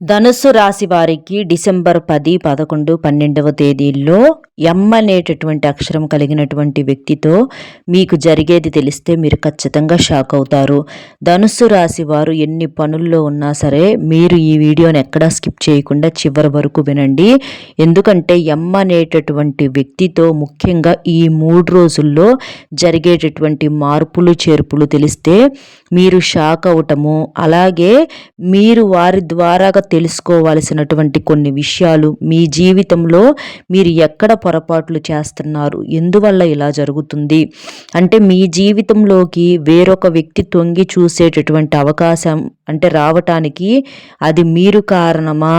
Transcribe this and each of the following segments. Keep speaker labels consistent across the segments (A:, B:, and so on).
A: ధనుస్సు రాశి వారికి డిసెంబర్ పది పదకొండు పన్నెండవ తేదీల్లో ఎమ్ అనేటటువంటి అక్షరం కలిగినటువంటి వ్యక్తితో మీకు జరిగేది తెలిస్తే మీరు ఖచ్చితంగా షాక్ అవుతారు. ధనుస్సు రాశి వారు ఎన్ని పనుల్లో ఉన్నా సరే మీరు ఈ వీడియోని ఎక్కడా స్కిప్ చేయకుండా చివరి వరకు వినండి. ఎందుకంటే ఎమ్ అనేటటువంటి వ్యక్తితో ముఖ్యంగా ఈ మూడు రోజుల్లో జరిగేటటువంటి మార్పులు చేర్పులు తెలిస్తే మీరు షాక్ అవటము అలాగే మీరు వారి ద్వారాగా తెలుసుకోవాల్సినటువంటి కొన్ని విషయాలు మీ జీవితంలో మీరు ఎక్కడ పొరపాట్లు చేస్తున్నారు? ఎందువల్ల ఇలా జరుగుతుంది? అంటే మీ జీవితంలోకి వేరొక వ్యక్తి తొంగి చూసేటటువంటి అవకాశం అంటే రావటానికి అది మీరు కారణమా?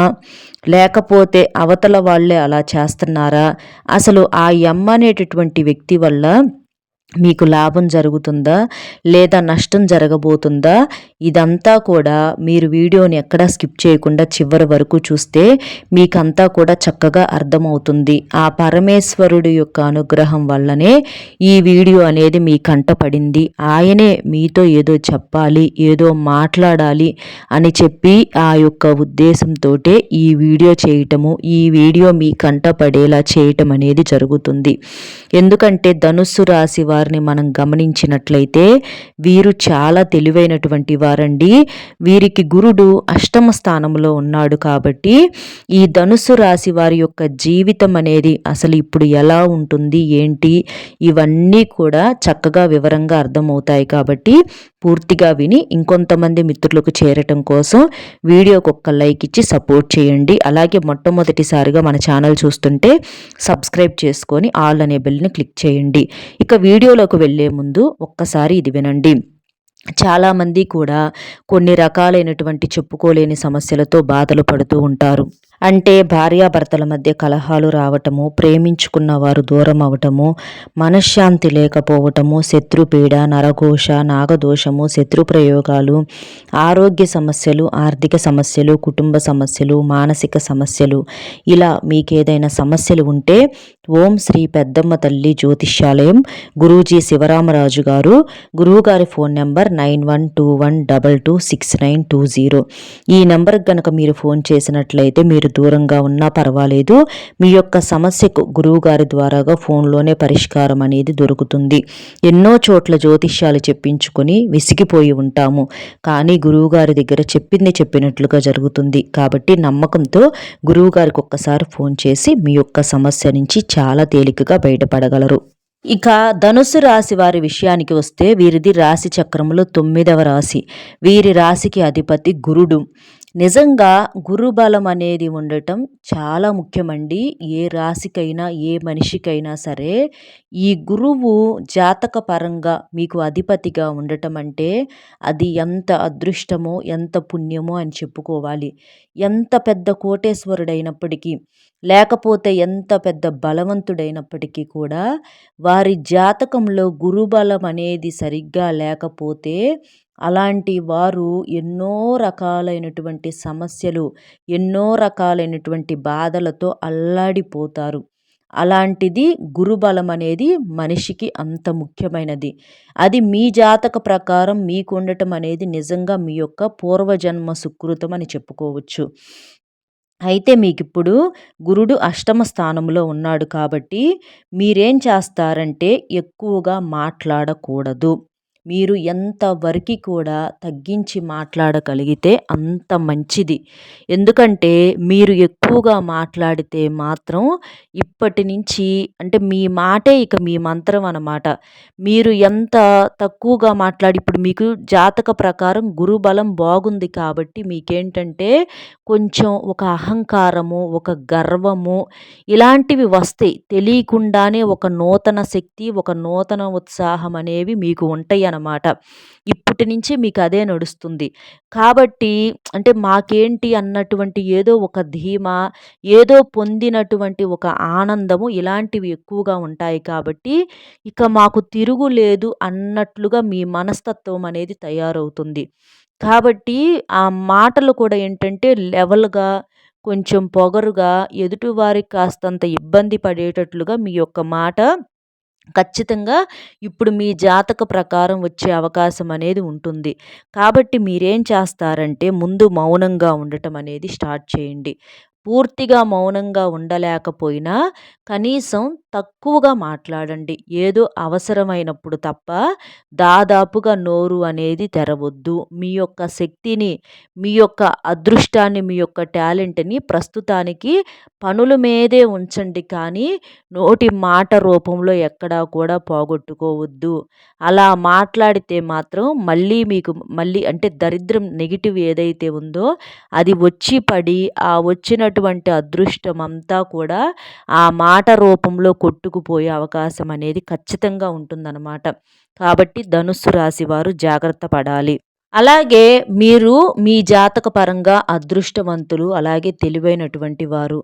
A: లేకపోతే అవతల వాళ్ళే అలా చేస్తున్నారా? అసలు ఆ ఎమ్మ అనేటటువంటి వ్యక్తి వల్ల మీకు లాభం జరుగుతుందా లేదా నష్టం జరగబోతుందా? ఇదంతా కూడా మీరు వీడియోని ఎక్కడా స్కిప్ చేయకుండా చివరి వరకు చూస్తే మీకంతా కూడా చక్కగా అర్థమవుతుంది. ఆ పరమేశ్వరుడు యొక్క అనుగ్రహం వల్లనే ఈ వీడియో అనేది మీ కంట పడింది. ఆయనే మీతో ఏదో చెప్పాలి ఏదో మాట్లాడాలి అని చెప్పి ఆ యొక్క ఉద్దేశంతో ఈ వీడియో చేయటము ఈ వీడియో మీ కంట పడేలా చేయటం అనేది జరుగుతుంది. ఎందుకంటే ధనుస్సు రాశి వారిని మనం గమనించినట్లయితే వీరు చాలా తెలివైనటువంటి వారండి. వీరికి గురుడు అష్టమ స్థానంలో ఉన్నాడు కాబట్టి ఈ ధనుసు రాశి వారి యొక్క జీవితం అనేది అసలు ఇప్పుడు ఎలా ఉంటుంది ఏంటి ఇవన్నీ కూడా చక్కగా వివరంగా అర్థమవుతాయి కాబట్టి పూర్తిగా విని ఇంకొంతమంది మిత్రులకు చేరటం కోసం వీడియోకి ఒక్క లైక్ ఇచ్చి సపోర్ట్ చేయండి. అలాగే మొట్టమొదటిసారిగా మన ఛానల్ చూస్తుంటే సబ్స్క్రైబ్ చేసుకొని ఆల్ అనే బెల్ని క్లిక్ చేయండి. ఇక వీడియో వీడియోలోకి వెళ్ళే ముందు ఒక్కసారి ఇది వినండి. చాలామంది కూడా కొన్ని రకాలైనటువంటి చెప్పుకోలేని సమస్యలతో బాధలు పడుతూ ఉంటారు. అంటే భార్యాభర్తల మధ్య కలహాలు రావటము ప్రేమించుకున్న వారు దూరం అవటము మనశ్శాంతి లేకపోవటము శత్రుపీడ నరఘోష నాగదోషము శత్రు ప్రయోగాలు ఆరోగ్య సమస్యలు ఆర్థిక సమస్యలు కుటుంబ సమస్యలు మానసిక సమస్యలు ఇలా మీకేదైనా సమస్యలు ఉంటే ఓం శ్రీ పెద్దమ్మ తల్లి జ్యోతిష్యాలయం. గురూజీ శివరామరాజు గారు. గురువుగారి phone number nine one two one double two six nine two zero. ఈ నెంబర్కి కనుక మీరు ఫోన్ చేసినట్లయితే మీరు దూరంగా ఉన్నా పర్వాలేదు. మీ యొక్క సమస్యకు గురువుగారి ద్వారాగా ఫోన్లోనే పరిష్కారం అనేది దొరుకుతుంది. ఎన్నో చోట్ల జ్యోతిష్యాలు చెప్పించుకొని విసిగిపోయి ఉంటాము. కానీ గురువుగారి దగ్గర చెప్పింది చెప్పినట్లుగా జరుగుతుంది. కాబట్టి నమ్మకంతో గురువుగారికి ఒక్కసారి ఫోన్ చేసి మీ యొక్క సమస్య నుంచి చాలా తేలికగా బయటపడగలరు. ఇక ధనుసు రాశి వారి విషయానికి వస్తే వీరిది రాశి చక్రంలో తొమ్మిదవ రాశి. వీరి రాశికి అధిపతి గురుడు. నిజంగా గురుబలం అనేది ఉండటం చాలా ముఖ్యమండి. ఏ రాశికైనా ఏ మనిషికైనా సరే ఈ గురువు జాతక పరంగా మీకు అధిపతిగా ఉండటం అంటే అది ఎంత అదృష్టమో ఎంత పుణ్యమో అని చెప్పుకోవాలి. ఎంత పెద్ద కోటేశ్వరుడైనప్పటికీ లేకపోతే ఎంత పెద్ద బలవంతుడైనప్పటికీ కూడా వారి జాతకంలో గురుబలం అనేది సరిగ్గా లేకపోతే అలాంటి వారు ఎన్నో రకాలైనటువంటి సమస్యలు ఎన్నో రకాలైనటువంటి బాధలతో అల్లాడిపోతారు. అలాంటిది గురుబలం అనేది మనిషికి అంత ముఖ్యమైనది. అది మీ జాతక ప్రకారం మీకు ఉండటం అనేది నిజంగా మీ యొక్క పూర్వజన్మ సుకృతం అని చెప్పుకోవచ్చు. అయితే మీకు ఇప్పుడు గురుడు అష్టమ స్థానంలో ఉన్నాడు కాబట్టి మీరేం చేస్తారంటే ఎక్కువగా మాట్లాడకూడదు. మీరు ఎంత వరకు కూడా తగ్గించి మాట్లాడగలిగితే అంత మంచిది. ఎందుకంటే మీరు ఎక్కువగా మాట్లాడితే మాత్రం ఇప్పటి నుంచి అంటే మీ మాటే ఇక మీ మంత్రం అన్నమాట. మీరు ఎంత తక్కువగా మాట్లాడి ఇప్పుడు మీకు జాతక ప్రకారం గురుబలం బాగుంది కాబట్టి మీకేంటంటే కొంచెం ఒక అహంకారము ఒక గర్వము ఇలాంటివి వస్తాయి. తెలియకుండానే ఒక నూతన శక్తి ఒక నూతన ఉత్సాహం అనేవి మీకు ఉంటాయి అన్నమాట ఇప్పటి నుంచి మీకు అదే నడుస్తుంది. కాబట్టి అంటే మాకేంటి అన్నటువంటి ఏదో ఒక ధీమా ఏదో పొందినటువంటి ఒక ఆనందము ఇలాంటివి ఎక్కువగా ఉంటాయి కాబట్టి ఇక మాకు తిరుగులేదు అన్నట్లుగా మీ మనస్తత్వం అనేది తయారవుతుంది. కాబట్టి ఆ మాటలు కూడా ఏంటంటే లెవెల్గా కొంచెం పొగరుగా ఎదుటివారికి కాస్తంత ఇబ్బంది పడేటట్లుగా మీ యొక్క మాట ఖచ్చితంగా ఇప్పుడు మీ జాతక ప్రకారం వచ్చే అవకాశం అనేది ఉంటుంది. కాబట్టి మీరేం చేస్తారంటే ముందు మౌనంగా ఉండటం అనేది స్టార్ట్ చేయండి. పూర్తిగా మౌనంగా ఉండలేకపోయినా కనీసం తక్కువగా మాట్లాడండి. ఏదో అవసరమైనప్పుడు తప్ప దాదాపుగా నోరు అనేది తెరవద్దు. మీ యొక్క శక్తిని మీ యొక్క అదృష్టాన్ని మీ యొక్క టాలెంట్ని ప్రస్తుతానికి పనుల మీదే ఉంచండి. కానీ నోటి మాట రూపంలో ఎక్కడా కూడా పోగొట్టుకోవద్దు. అలా మాట్లాడితే మాత్రం మళ్ళీ మీకు మళ్ళీ అంటే దరిద్రం నెగిటివ్ ఏదైతే ఉందో అది వచ్చి పడి ఆ వచ్చినటువంటి అదృష్టం అంతా కూడా ఆ మాట రూపంలో కొట్టుకుపోయే అవకాశం అనేది ఖచ్చితంగా ఉంటుందన్నమాట. కాబట్టి ధనుస్సు రాశి వారు జాగ్రత్త పడాలి. అలాగే మీరు మీ జాతక పరంగా అదృష్టవంతులు అలాగే తెలివైనటువంటి వారు.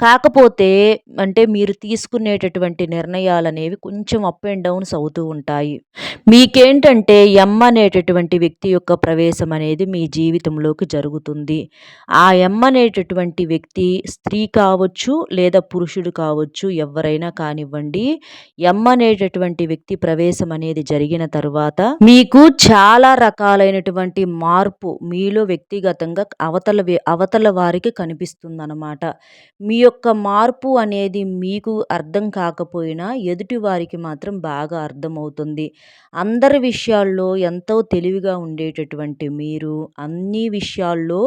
A: కాకపోతే అంటే మీరు తీసుకునేటటువంటి నిర్ణయాలు అనేవి కొంచెం అప్ అండ్ డౌన్స్ అవుతూ ఉంటాయి. మీకేంటంటే ఎమ్ అనేటటువంటి వ్యక్తి యొక్క ప్రవేశం అనేది మీ జీవితంలోకి జరుగుతుంది. ఆ ఎమ్ అనేటటువంటి వ్యక్తి స్త్రీ కావచ్చు లేదా పురుషుడు కావచ్చు ఎవరైనా కానివ్వండి ఎమ్ అనేటటువంటి వ్యక్తి ప్రవేశం అనేది జరిగిన తర్వాత మీకు చాలా రకాలైనటువంటి మార్పు మీలో వ్యక్తిగతంగా అవతల అవతల వారికి కనిపిస్తుందన్నమాట. మీ యొక్క మార్పు అనేది మీకు అర్థం కాకపోయినా ఎదుటి వారికి మాత్రం బాగా అర్థమవుతుంది. అందరి విషయాల్లో ఎంతో తెలివిగా ఉండేటటువంటి మీరు అన్ని విషయాల్లో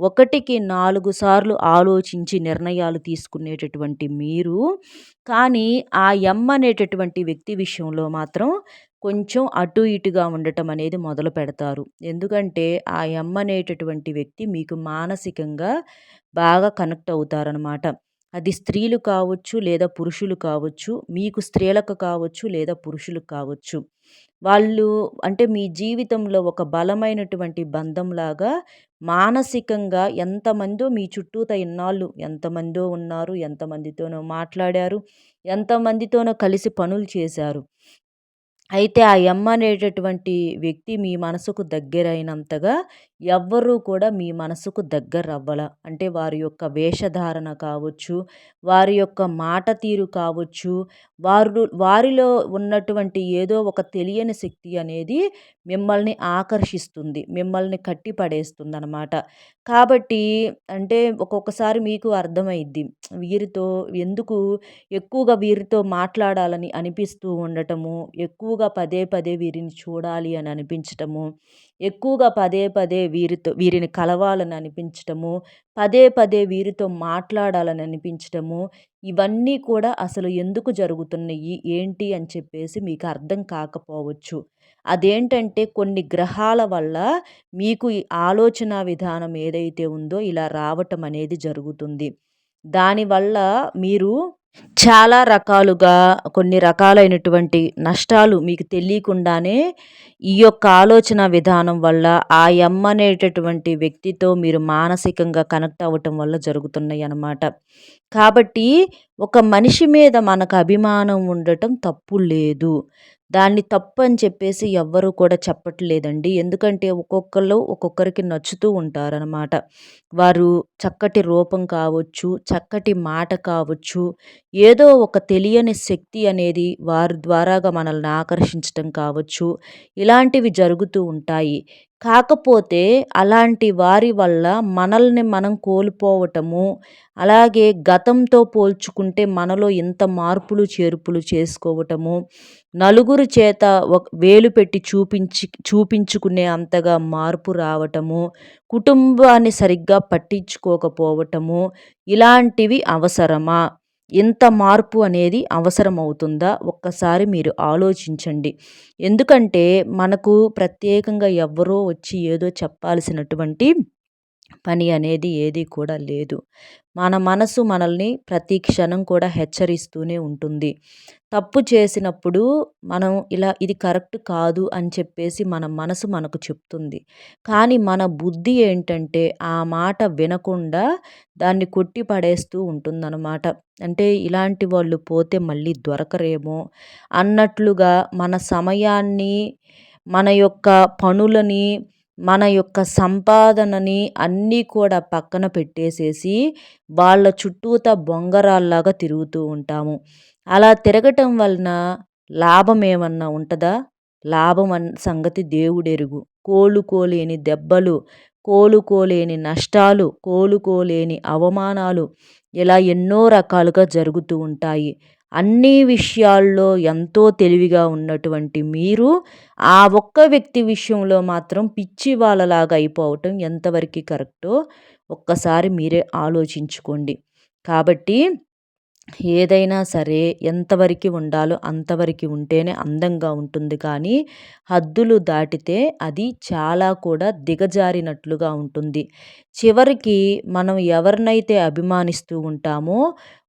A: ఒకటికి నాలుగు సార్లు ఆలోచించి నిర్ణయాలు తీసుకునేటటువంటి మీరు. కానీ ఆ ఎమ్ అనేటటువంటి వ్యక్తి విషయంలో మాత్రం కొంచెం అటు ఇటుగా ఉండటం అనేది మొదలు పెడతారు. ఎందుకంటే ఆ ఎమ్ అనేటటువంటి వ్యక్తి మీకు మానసికంగా బాగా కనెక్ట్ అవుతారనమాట అది స్త్రీలు కావచ్చు లేదా పురుషులు కావచ్చు మీకు స్త్రీలకు కావచ్చు లేదా పురుషులకు కావచ్చు. వాళ్ళు అంటే మీ జీవితంలో ఒక బలమైనటువంటి బంధంలాగా మానసికంగా ఎంతమందో మీ చుట్టూత ఇన్నాళ్ళు ఎంతమందో ఉన్నారు ఎంతమందితోనో మాట్లాడారు ఎంతమందితోనో కలిసి పనులు చేశారు. అయితే ఆ యమ్మ అనేటటువంటి వ్యక్తి మీ మనసుకు దగ్గరైనంతగా ఎవ్వరూ కూడా మీ మనసుకు దగ్గర అవ్వల అంటే వారి యొక్క వేషధారణ కావచ్చు వారి యొక్క మాట తీరు కావచ్చు వారు వారిలో ఉన్నటువంటి ఏదో ఒక తెలియని శక్తి అనేది మిమ్మల్ని ఆకర్షిస్తుంది మిమ్మల్ని కట్టిపడేస్తుంది అనమాట కాబట్టి అంటే ఒక్కొక్కసారి మీకు అర్థమైద్ది వీరితో ఎందుకు ఎక్కువగా వీరితో మాట్లాడాలని అనిపిస్తూ ఉండటము ఎక్కువగా పదే పదే వీరిని చూడాలి అని అనిపించటము ఎక్కువగా పదే పదే వీరితో వీరిని కలవాలని అనిపించటము పదే పదే వీరితో మాట్లాడాలని అనిపించటము ఇవన్నీ కూడా అసలు ఎందుకు జరుగుతున్నాయి ఏంటి అని చెప్పేసి మీకు అర్థం కాకపోవచ్చు. అదేంటంటే కొన్ని గ్రహాల వల్ల మీకు ఈ ఆలోచన విధానం ఏదైతే ఉందో ఇలా రావటం అనేది జరుగుతుంది. దానివల్ల మీరు చాలా రకాలుగా కొన్ని రకాలైనటువంటి నష్టాలు మీకు తెలియకుండానే ఈ యొక్క ఆలోచన విధానం వల్ల ఆ ఎమ్ అనేటటువంటి వ్యక్తితో మీరు మానసికంగా కనెక్ట్ అవ్వటం వల్ల జరుగుతున్నాయి అన్నమాట. కాబట్టి ఒక మనిషి మీద మనకు అభిమానం ఉండటం తప్పు లేదు. దాన్ని తప్పు అని చెప్పేసి ఎవ్వరు కూడా చెప్పట్లేదండి. ఎందుకంటే ఒక్కొక్కళ్ళు ఒక్కొక్కరికి నచ్చుతూ ఉంటారనమాట వారు చక్కటి రూపం కావచ్చు చక్కటి మాట కావచ్చు ఏదో ఒక తెలియని శక్తి అనేది వారి ద్వారాగా మనల్ని ఆకర్షించటం కావచ్చు ఇలాంటివి జరుగుతూ ఉంటాయి. కాకపోతే అలాంటి వారి వల్ల మనల్ని మనం కోల్పోవటము అలాగే గతంతో పోల్చుకుంటే మనలో ఇంత మార్పులు చేర్పులు చేసుకోవటము నలుగురు చేత ఒక వేలు పెట్టి చూపించి చూపించుకునే అంతగా మార్పు రావటము కుటుంబాన్ని సరిగ్గా పట్టించుకోకపోవటము ఇలాంటివి అవసరమా? ఇంత మార్పు అనేది అవసరమవుతుందా? ఒక్కసారి మీరు ఆలోచించండి. ఎందుకంటే మనకు ప్రత్యేకంగా ఎవ్వరో వచ్చి ఏదో చెప్పాల్సినటువంటి పని అనేది ఏది కూడా లేదు. మన మనసు మనల్ని ప్రతి క్షణం కూడా హెచ్చరిస్తూనే ఉంటుంది. తప్పు చేసినప్పుడు మనం ఇలా ఇది కరెక్ట్ కాదు అని చెప్పేసి మన మనసు మనకు చెప్తుంది. కానీ మన బుద్ధి ఏంటంటే ఆ మాట వినకుండా దాన్ని కొట్టి పడేస్తూ ఉంటుందన్నమాట. అంటే ఇలాంటి వాళ్ళు పోతే మళ్ళీ దొరకరేమో అన్నట్లుగా మన సమయాన్ని మన యొక్క పనులని మన యొక్క సంపాదనని అన్నీ కూడా పక్కన పెట్టేసేసి వాళ్ళ చుట్టూతా బొంగరాల్లాగా తిరుగుతూ ఉంటాము. అలా తిరగటం వలన లాభం ఏమన్నా ఉంటుందా? లాభం అన్ సంగతి దేవుడెరుగు. కోలుకోలేని దెబ్బలు కోలుకోలేని నష్టాలు కోలుకోలేని అవమానాలు ఇలా ఎన్నో రకాలుగా జరుగుతూ ఉంటాయి. అన్ని విషయాల్లో ఎంతో తెలివిగా ఉన్నటువంటి మీరు ఆ ఒక్క వ్యక్తి విషయంలో మాత్రం పిచ్చి వాళ్ళలాగా అయిపోవటం ఎంతవరకు కరెక్టో ఒక్కసారి మీరే ఆలోచించుకోండి. కాబట్టి ఏదైనా సరే ఎంతవరకు ఉండాలో అంతవరకు ఉంటేనే అందంగా ఉంటుంది కానీ హద్దులు దాటితే అది చాలా కూడా దిగజారినట్లుగా ఉంటుంది. చివరికి మనం ఎవరినైతే అభిమానిస్తూ ఉంటామో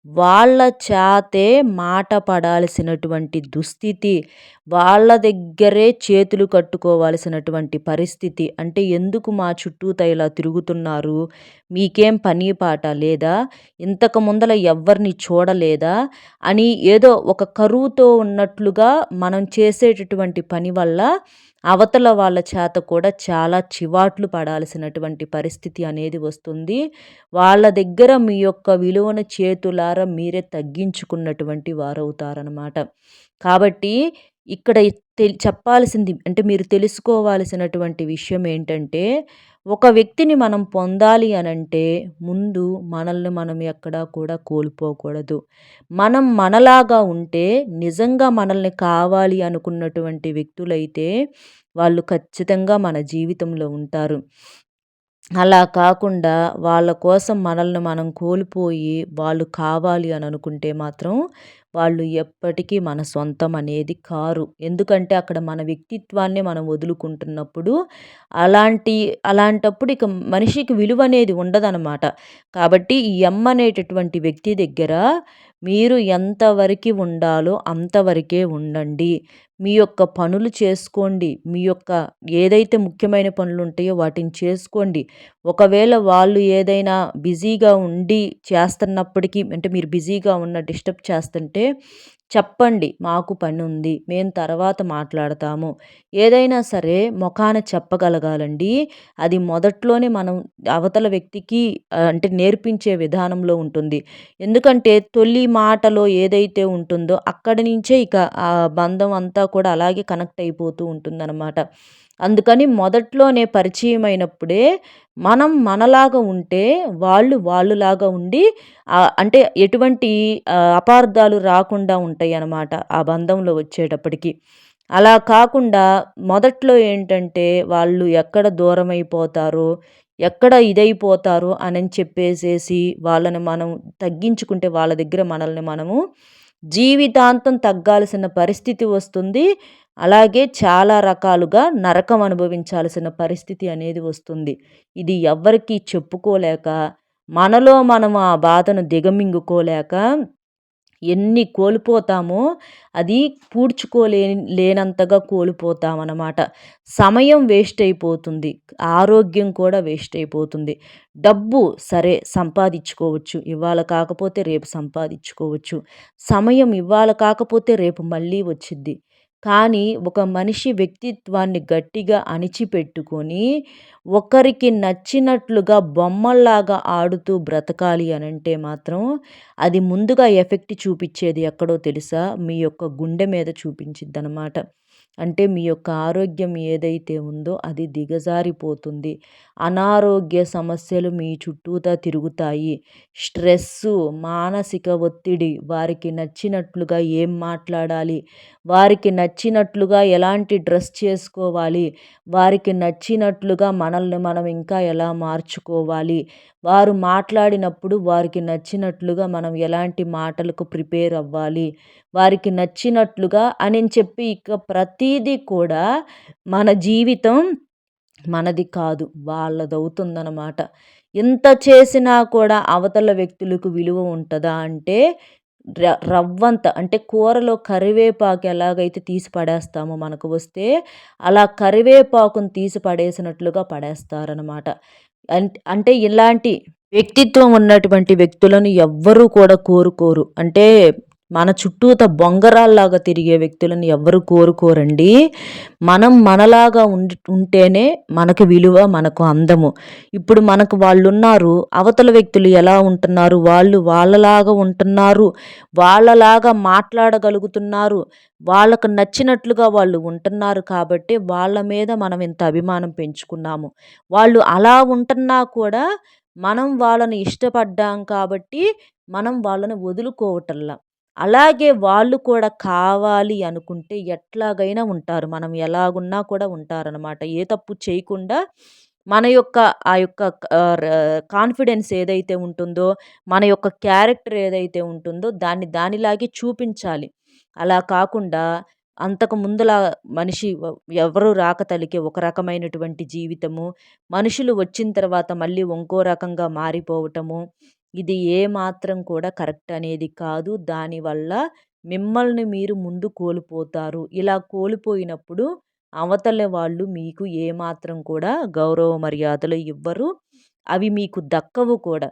A: వాళ్ళ చేతే మాట పడాల్సినటువంటి దుస్థితి వాళ్ళ దగ్గరే చేతులు కట్టుకోవాల్సినటువంటి పరిస్థితి. అంటే ఎందుకు మా చుట్టూత ఇలా తిరుగుతున్నారు? మీకేం పని పాట లేదా? ఇంతకు ముందల ఎవరిని చూడలేదా? అని ఏదో ఒక కరువుతో ఉన్నట్లుగా మనం చేసేటటువంటి పని వల్ల అవతల వాళ్ళ చేత కూడా చాలా చివాట్లు పడాల్సినటువంటి పరిస్థితి అనేది వస్తుంది. వాళ్ళ దగ్గర మీ యొక్క విలువను చేతులారా మీరే తగ్గించుకున్నటువంటి వారవుతారనమాట కాబట్టి ఇక్కడ చెప్పాల్సింది అంటే మీరు తెలుసుకోవాల్సినటువంటి విషయం ఏంటంటే ఒక వ్యక్తిని మనం పొందాలి అనంటే ముందు మనల్ని మనం ఎక్కడా కూడా కోల్పోకూడదు. మనం మనలాగా ఉంటే నిజంగా మనల్ని కావాలి అనుకున్నటువంటి వ్యక్తులైతే వాళ్ళు ఖచ్చితంగా మన జీవితంలో ఉంటారు. అలా కాకుండా వాళ్ళ కోసం మనల్ని మనం కోల్పోయి వాళ్ళు కావాలి అని అనుకుంటే మాత్రం వాళ్ళు ఎప్పటికీ మన సొంతం అనేది కారు. ఎందుకంటే అక్కడ మన వ్యక్తిత్వాన్ని మనం వదులుకుంటున్నప్పుడు అలాంటి అలాంటప్పుడు ఇక మనిషికి విలువ అనేది ఉండదనమాట కాబట్టి ఈ ఎమ్ అనేటటువంటి వ్యక్తి దగ్గర మీరు ఎంతవరకు ఉండాలో అంతవరకే ఉండండి. మీ యొక్క పనులు చేసుకోండి. మీ యొక్క ఏదైతే ముఖ్యమైన పనులు ఉంటాయో వాటిని చేసుకోండి. ఒకవేళ వాళ్ళు ఏదైనా బిజీగా ఉండి చేస్తున్నప్పటికీ అంటే మీరు బిజీగా ఉన్న డిస్టర్బ్ చేస్తుంటే చెప్పండి మాకు పని ఉంది మేము తర్వాత మాట్లాడతాము. ఏదైనా సరే ముఖాన చెప్పగలగాలండి. అది మొదట్లోనే మనం అవతల వ్యక్తికి అంటే నేర్పించే విధానంలో ఉంటుంది. ఎందుకంటే తొలి మాటలో ఏదైతే ఉంటుందో అక్కడి నుంచే ఇక ఆ బంధం అంతా కూడా అలాగే కనెక్ట్ అయిపోతూ ఉంటుందన్నమాట. అందుకని మొదట్లోనే పరిచయం అయినప్పుడే మనం మనలాగా ఉంటే వాళ్ళు వాళ్ళులాగా ఉండి అంటే ఎటువంటి అపార్థాలు రాకుండా ఉంటాయి అన్నమాట ఆ బంధంలో వచ్చేటప్పటికి. అలా కాకుండా మొదట్లో ఏంటంటే వాళ్ళు ఎక్కడ దూరం అయిపోతారో ఎక్కడ ఇదైపోతారో అని చెప్పేసేసి వాళ్ళని మనం తగ్గించుకుంటే వాళ్ళ దగ్గర మనల్ని మనము జీవితాంతం తగ్గాల్సిన పరిస్థితి వస్తుంది. అలాగే చాలా రకాలుగా నరకం అనుభవించాల్సిన పరిస్థితి అనేది వస్తుంది. ఇది ఎవ్వరికీ చెప్పుకోలేక మనలో మనం ఆ బాధను దిగమింగుకోలేక ఎన్ని కోల్పోతామో అది పూడ్చుకోలే లేనంతగా కోల్పోతామన్నమాట. సమయం వేస్ట్ అయిపోతుంది. ఆరోగ్యం కూడా వేస్ట్ అయిపోతుంది. డబ్బు సరే సంపాదించుకోవచ్చు. ఇవాళ కాకపోతే రేపు సంపాదించుకోవచ్చు. సమయం ఇవాళ కాకపోతే రేపు మళ్ళీ వచ్చిద్ది. కానీ ఒక మనిషి వ్యక్తిత్వాన్ని గట్టిగా అణిచిపెట్టుకొని ఒకరికి నచ్చినట్లుగా బొమ్మల్లాగా ఆడుతూ బ్రతకాలి అని అంటే మాత్రం అది ముందుగా ఎఫెక్ట్ చూపించేది ఎక్కడో తెలుసా? మీ యొక్క గుండె మీద చూపించిద్ది అనమాట అంటే మీ యొక్క ఆరోగ్యం ఏదైతే ఉందో అది దిగజారిపోతుంది. అనారోగ్య సమస్యలు మీ చుట్టూతా తిరుగుతాయి. స్ట్రెస్సు మానసిక ఒత్తిడి వారికి నచ్చినట్లుగా ఏం మాట్లాడాలి? వారికి నచ్చినట్లుగా ఎలాంటి డ్రెస్ చేసుకోవాలి? వారికి నచ్చినట్లుగా మనల్ని మనం ఇంకా ఎలా మార్చుకోవాలి? వారు మాట్లాడినప్పుడు వారికి నచ్చినట్లుగా మనం ఎలాంటి మాటలకు ప్రిపేర్ అవ్వాలి? వారికి నచ్చినట్లుగా అని చెప్పి ఇక ప్రతీదీ కూడా మన జీవితం మనది కాదు వాళ్ళదవుతుందన్నమాట. ఎంత చేసినా కూడా అవతల వ్యక్తులకు విలువ ఉంటుందా అంటే ర రవ్వంత అంటే కూరలో కరివేపాకు ఎలాగైతే తీసి పడేస్తామో మనకు వస్తే అలా కరివేపాకును తీసి పడేసినట్లుగా పడేస్తారనమాట అంటే ఇలాంటి వ్యక్తిత్వం ఉన్నటువంటి వ్యక్తులను ఎవ్వరూ కూడా కోరుకోరు. అంటే మన చుట్టూత బొంగరాల్లాగా తిరిగే వ్యక్తులను ఎవరు కోరుకోరండి. మనం మనలాగా ఉండి ఉంటేనే మనకు విలువ మనకు అందము. ఇప్పుడు మనకు వాళ్ళు ఉన్నారు అవతల వ్యక్తులు ఎలా ఉంటున్నారు వాళ్ళు వాళ్ళలాగా ఉంటున్నారు వాళ్ళలాగా మాట్లాడగలుగుతున్నారు వాళ్ళకు నచ్చినట్లుగా వాళ్ళు ఉంటున్నారు కాబట్టి వాళ్ళ మీద మనం ఇంత అభిమానం పెంచుకున్నాము. వాళ్ళు అలా ఉంటున్నా కూడా మనం వాళ్ళని ఇష్టపడ్డాం కాబట్టి మనం వాళ్ళని వదులుకోవటంలా. అలాగే వాళ్ళు కూడా కావాలి అనుకుంటే ఎట్లాగైనా ఉంటారు. మనం ఎలాగున్నా కూడా ఉంటారనమాట ఏ తప్పు చేయకుండా మన యొక్క ఆ యొక్క కాన్ఫిడెన్స్ ఏదైతే ఉంటుందో మన యొక్క క్యారెక్టర్ ఏదైతే ఉంటుందో దాన్ని దానిలాగే చూపించాలి. అలా కాకుండా అంతకు ముందులా మనిషి ఎవరు రాక తలికే ఒక రకమైనటువంటి జీవితము మనుషులు వచ్చిన తర్వాత మళ్ళీ ఇంకో రకంగా మారిపోవటము ఇది ఏ మాత్రం కూడా కరెక్ట్ అనేది కాదు. దానివల్ల మిమ్మల్ని మీరు ముందు కోల్పోతారు. ఇలా కోల్పోయినప్పుడు అవతల వాళ్ళు మీకు ఏమాత్రం కూడా గౌరవ మర్యాదలు ఇవ్వరు. అవి మీకు దక్కవు కూడా.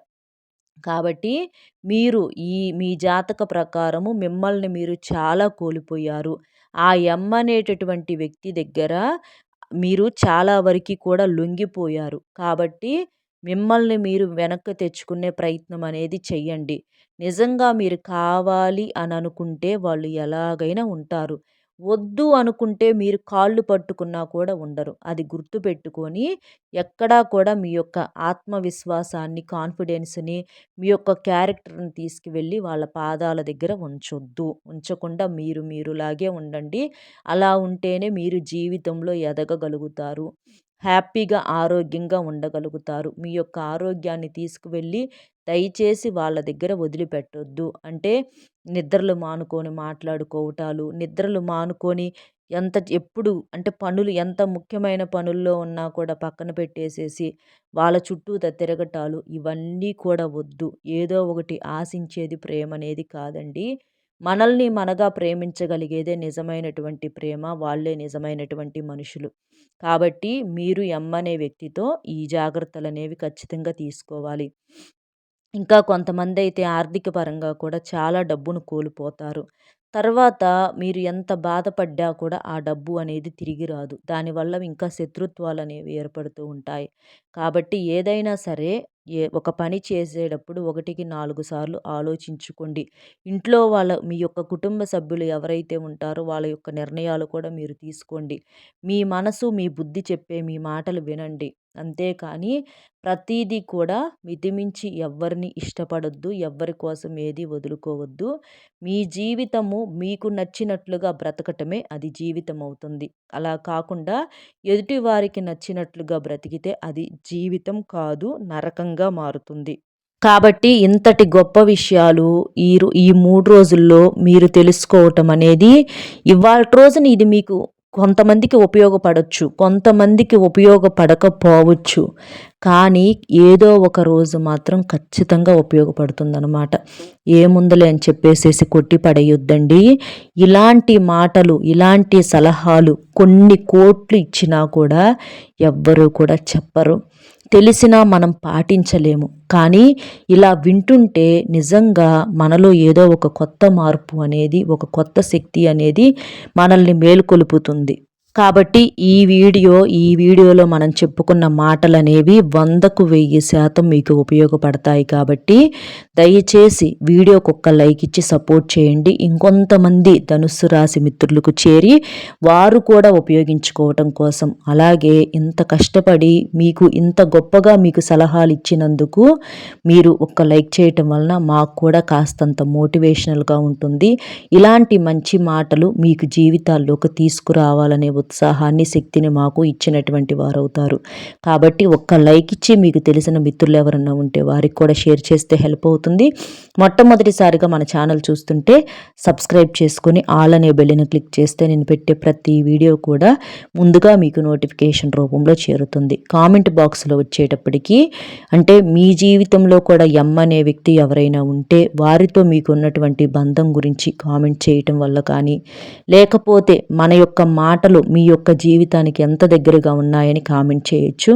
A: కాబట్టి మీరు ఈ మీ జాతక ప్రకారము మిమ్మల్ని మీరు చాలా కోల్పోయారు. ఆ ఎమ్ అనేటటువంటి వ్యక్తి దగ్గర మీరు చాలా వరకు కూడా లొంగిపోయారు. కాబట్టి మిమ్మల్ని మీరు వెనక్కి తెచ్చుకునే ప్రయత్నం అనేది చెయ్యండి. నిజంగా మీరు కావాలి అని అనుకుంటే వాళ్ళు ఎలాగైనా ఉంటారు. వద్దు అనుకుంటే మీరు కాళ్ళు పట్టుకున్నా కూడా ఉండరు. అది గుర్తుపెట్టుకొని ఎక్కడా కూడా మీ యొక్క ఆత్మవిశ్వాసాన్ని కాన్ఫిడెన్స్ని మీ యొక్క క్యారెక్టర్ని తీసుకువెళ్ళి వాళ్ళ పాదాల దగ్గర ఉంచొద్దు. ఉంచకుండా మీరు మీరులాగే ఉండండి. అలా ఉంటేనే మీరు జీవితంలో ఎదగగలుగుతారు. హ్యాపీగా ఆరోగ్యంగా ఉండగలుగుతారు. మీ యొక్క ఆరోగ్యాన్ని తీసుకువెళ్ళి దయచేసి వాళ్ళ దగ్గర వదిలిపెట్టొద్దు. అంటే నిద్రలు మానుకొని మాట్లాడుకోవటాలు నిద్రలు మానుకొని ఎంత ఎప్పుడు అంటే పనులు ఎంత ముఖ్యమైన పనుల్లో ఉన్నా కూడా పక్కన పెట్టేసేసి వాళ్ళ చుట్టూ తిరగటాలు ఇవన్నీ కూడా వద్దు. ఏదో ఒకటి ఆశించేది ప్రేమ అనేది కాదండి. మనల్ని మనగా ప్రేమించగలిగేదే నిజమైనటువంటి ప్రేమ వాళ్ళే నిజమైనటువంటి మనుషులు. కాబట్టి మీరు ఎమ్మనే వ్యక్తితో ఈ జాగ్రత్తలు అనేవి ఖచ్చితంగా తీసుకోవాలి. ఇంకా కొంతమంది అయితే ఆర్థిక పరంగా కూడా చాలా డబ్బును కోల్పోతారు. తర్వాత మీరు ఎంత బాధపడ్డా కూడా ఆ డబ్బు అనేది తిరిగి రాదు. దానివల్ల ఇంకా శత్రుత్వాలు అనేవి ఏర్పడుతూ ఉంటాయి. కాబట్టి ఏదైనా సరే ఏ ఒక పని చేసేటప్పుడు ఒకటికి నాలుగు సార్లు ఆలోచించుకోండి. ఇంట్లో వాళ్ళ మీ యొక్క కుటుంబ సభ్యులు ఎవరైతే ఉంటారో వాళ్ళ యొక్క నిర్ణయాలు కూడా మీరు తీసుకోండి. మీ మనసు మీ బుద్ధి చెప్పే మీ మాటలు వినండి. అంతేకాని ప్రతీదీ కూడా మితిమించి ఎవ్వరిని ఇష్టపడొద్దు ఎవ్వరి కోసం ఏది వదులుకోవద్దు. మీ జీవితము మీకు నచ్చినట్లుగా బ్రతకటమే అది జీవితం అవుతుంది అలా కాకుండా ఎదుటి వారికి నచ్చినట్లుగా బ్రతికితే అది జీవితం కాదు నరకంగా మారుతుంది. కాబట్టి ఇంతటి గొప్ప విషయాలు ఈ ఈ మూడు రోజుల్లో మీరు తెలుసుకోవటం అనేది ఇవాళ రోజున ఇది మీకు కొంతమందికి ఉపయోగపడవచ్చు కొంతమందికి ఉపయోగపడకపోవచ్చు. కానీ ఏదో ఒక రోజు మాత్రం ఖచ్చితంగా ఉపయోగపడుతుందన్నమాట. ఏముందలే అని చెప్పేసేసి కొట్టి పడేయొద్దండి ఇలాంటి మాటలు ఇలాంటి సలహాలు కొన్ని కోట్లు ఇచ్చినా కూడా ఎవ్వరూ కూడా చెప్పరు. తెలిసినా మనం పాటించలేము. కానీ ఇలా వింటుంటే నిజంగా మనలో ఏదో ఒక కొత్త మార్పు అనేది ఒక కొత్త శక్తి అనేది మనల్ని మేల్కొలుపుతుంది. కాబట్టి ఈ వీడియో ఈ వీడియోలో మనం చెప్పుకున్న మాటలు అనేవి వందకు వెయ్యి శాతం మీకు ఉపయోగపడతాయి కాబట్టి దయచేసి వీడియోకు ఒక్క లైక్ ఇచ్చి సపోర్ట్ చేయండి. ఇంకొంతమంది ధనుస్సు రాశి మిత్రులకు చేరి వారు కూడా ఉపయోగించుకోవటం కోసం. అలాగే ఇంత కష్టపడి మీకు ఇంత గొప్పగా మీకు సలహాలు ఇచ్చినందుకు మీరు ఒక్క లైక్ చేయటం వలన మాకు కూడా కాస్తంత మోటివేషనల్గా ఉంటుంది. ఇలాంటి మంచి మాటలు మీకు జీవితాల్లోకి తీసుకురావాలనే ఉత్సాహాన్ని శక్తిని మాకు ఇచ్చినటువంటి వారు అవుతారు కాబట్టి ఒక్క లైక్ ఇచ్చి మీకు తెలిసిన మిత్రులు ఎవరన్నా ఉంటే వారికి కూడా షేర్ చేస్తే హెల్ప్ అవుతుంది. మొట్టమొదటిసారిగా మన ఛానల్ చూస్తుంటే సబ్స్క్రైబ్ చేసుకుని ఆల్ అనే బెల్లిని క్లిక్ చేస్తే నేను పెట్టే ప్రతి వీడియో కూడా ముందుగా మీకు నోటిఫికేషన్ రూపంలో చేరుతుంది. కామెంట్ బాక్స్లో వచ్చేటప్పటికి అంటే మీ జీవితంలో కూడా ఎమ్ అనే వ్యక్తి ఎవరైనా ఉంటే వారితో మీకు ఉన్నటువంటి బంధం గురించి కామెంట్ చేయటం వల్ల కానీ లేకపోతే మన యొక్క మాటలు మీ యొక్క జీవితానికి ఎంత దగ్గరగా ఉన్నాయని కామెంట్ చేయొచ్చు.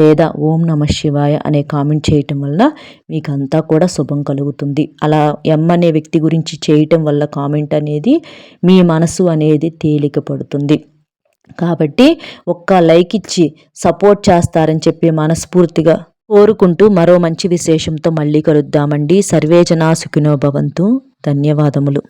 A: లేదా ఓం నమ శివాయ అనే కామెంట్ చేయటం వల్ల మీకు అంతా కూడా శుభం కలుగుతుంది. అలా ఎం అనే వ్యక్తి గురించి చేయటం వల్ల కామెంట్ అనేది మీ మనసు అనేది తేలిక పడుతుంది కాబట్టి ఒక్క లైక్ ఇచ్చి సపోర్ట్ చేస్తారని చెప్పి మనస్ఫూర్తిగా కోరుకుంటూ మరో మంచి విశేషంతో మళ్ళీ కలుద్దామండి. సర్వేజనా సుఖినో భవంతు. ధన్యవాదములు.